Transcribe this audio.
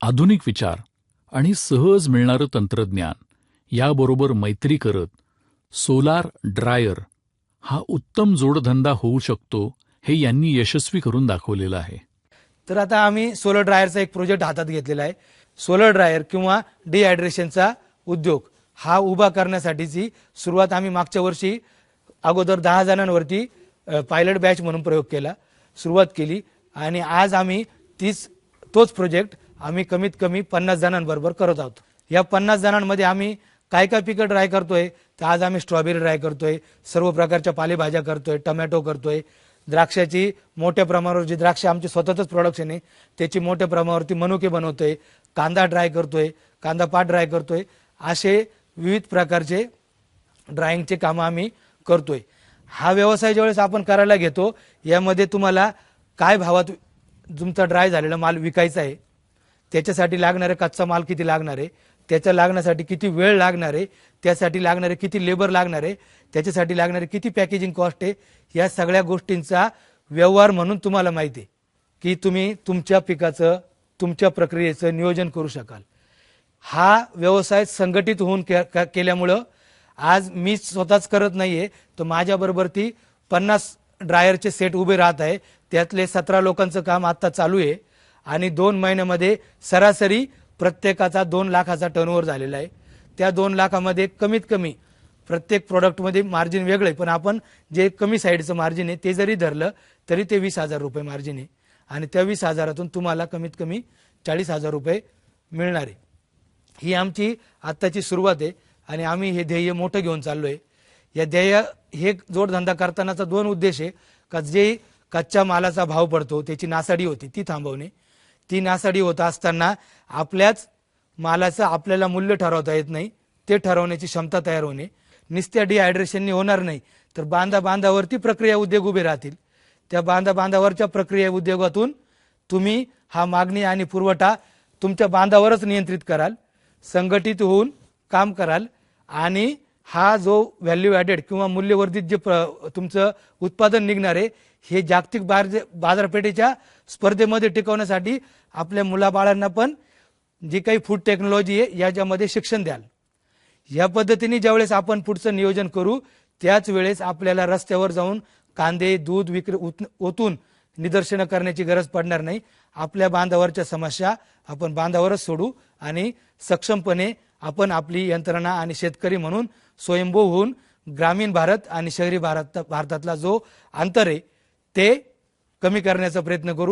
आधुनिक विचार आणि सहज मिळणारं तंत्रज्ञान याबरोबर मैत्री करत सोलार ड्रायर हा उत्तम जोडधंदा होऊ शकतो हे यांनी यशस्वी करून दाखवलेलं आहे. तर आता आम्ही सोलर ड्रायरचा एक प्रोजेक्ट हातात घेतलेला आहे. सोलर ड्रायर किंवा डिहायड्रेशनचा उद्योग हा उभा करण्यासाठीची सुरुवात आम्ही मागच्या वर्षी अगोदर दहा जणांवरती पायलट बॅच म्हणून प्रयोग केला सुरुवात केली आणि आज आम्ही तीच तोच प्रोजेक्ट आम्ही कमीत कमी पन्नास जणांबरोबर करत आहोत. या पन्नास जणांमध्ये आम्ही काय काय पिकं ड्राय करतोय तर आज आम्ही स्ट्रॉबेरी ड्राय करतोय सर्व प्रकारच्या पालेभाज्या करतोय टमॅटो करतोय. द्राक्षाची मोठ्या प्रमाणावर जी द्राक्ष आमची स्वतःच प्रोडक्शन आहे त्याची मोठ्या प्रमाणावरती मनुके बनवतोय कांदा ड्राय करतोय कांदा पाट ड्राय करतोय असे विविध प्रकारचे ड्राइंगचे कामं आम्ही करतोय. हा व्यवसाय ज्यावेळेस आपण करायला घेतो यामध्ये तुम्हाला काय भावात तुमचा ड्राय झालेला माल विकायचा आहे त्याच्यासाठी लागणारे कच्चा माल किती लागणार? आहे त्याच्या लागण्यासाठी किती वेळ लागणार? आहे त्यासाठी लागणारे किती लेबर लागणार? आहे त्याच्यासाठी लागणारे किती पॅकेजिंग कॉस्ट आहे? या सगळ्या गोष्टींचा व्यवहार म्हणून तुम्हाला माहिती आहे की तुम्ही तुमच्या पिकाचं तुमच्या प्रक्रियेचं नियोजन करू शकाल. हा व्यवसाय संघटित होऊन के- केल्यामुळं आज मी स्वतःच करत नाहीये तर माझ्याबरोबर ती पन्नास ड्रायरचे सेट उभे राहत आहे. त्यातले सतरा लोकांचं काम आता चालू आहे. आणि दोन महिन्यामध्ये सरासरी प्रत्येकाचा दोन लाखाचा टर्नओव्हर झालेला आहे. त्या दोन लाखामध्ये कमीत कमी प्रत्येक प्रोडक्टमध्ये मार्जिन वेगळं आहे पण आपण जे कमी साईडचं मार्जिन आहे ते जरी धरलं तरी ते वीस हजार रुपये मार्जिन आहे. आणि त्या वीस हजारातून तुम्हाला कमीत कमी चाळीस हजार रुपये मिळणार आहे. ही आमची आत्ताची सुरुवात आहे आणि आम्ही हे ध्येय मोठं घेऊन चाललो आहे या ध्येय हे जोडधंदा करतानाचा दोन उद्देश आहे का जे कच्च्या मालाचा भाव पडतो त्याची नासाडी होती ती थांबवणे. ती नासाडी होत असताना आपल्याच मालाचं आपल्याला मूल्य ठरवता येत नाही. ते ठरवण्याची क्षमता तयार होणे. नुसत्या डिहायड्रेशनने होणार नाही. तर बांधा बांधावरती प्रक्रिया उद्योग उभे राहतील. त्या बांधा बांधावरच्या प्रक्रिया उद्योगातून तुम्ही हा मागणी आणि पुरवठा तुमच्या बांधावरच नियंत्रित कराल. संघटित होऊन काम कराल आणि हा जो व्हॅल्यू ॲडेड किंवा मूल्यवर्धित जे प्र- तुमचं उत्पादन निघणार आहे हे जागतिक बाजार बाजारपेठेच्या स्पर्धेमध्ये टिकवण्यासाठी आपल्या मुलाबाळांना पण जी काही फूड टेक्नॉलॉजी आहे याच्यामध्ये शिक्षण द्याल. या पद्धतीने ज्यावेळेस आपण पुढचं नियोजन करू त्याच वेळेस आपल्याला रस्त्यावर जाऊन कांदे दूध विक्री उत- ओतून निदर्शनं करण्याची गरज पडणार नाही. आपल्या बांधावरच्या समस्या आपण बांधावरच सोडू आणि सक्षमपणे आपण आपली यंत्रणा आणि शेतकरी म्हणून स्वयंभू होऊन ग्रामीण भारत आणि शहरी भारत भारतातला जो अंतर आहे ते कमी करण्याचा प्रयत्न करू.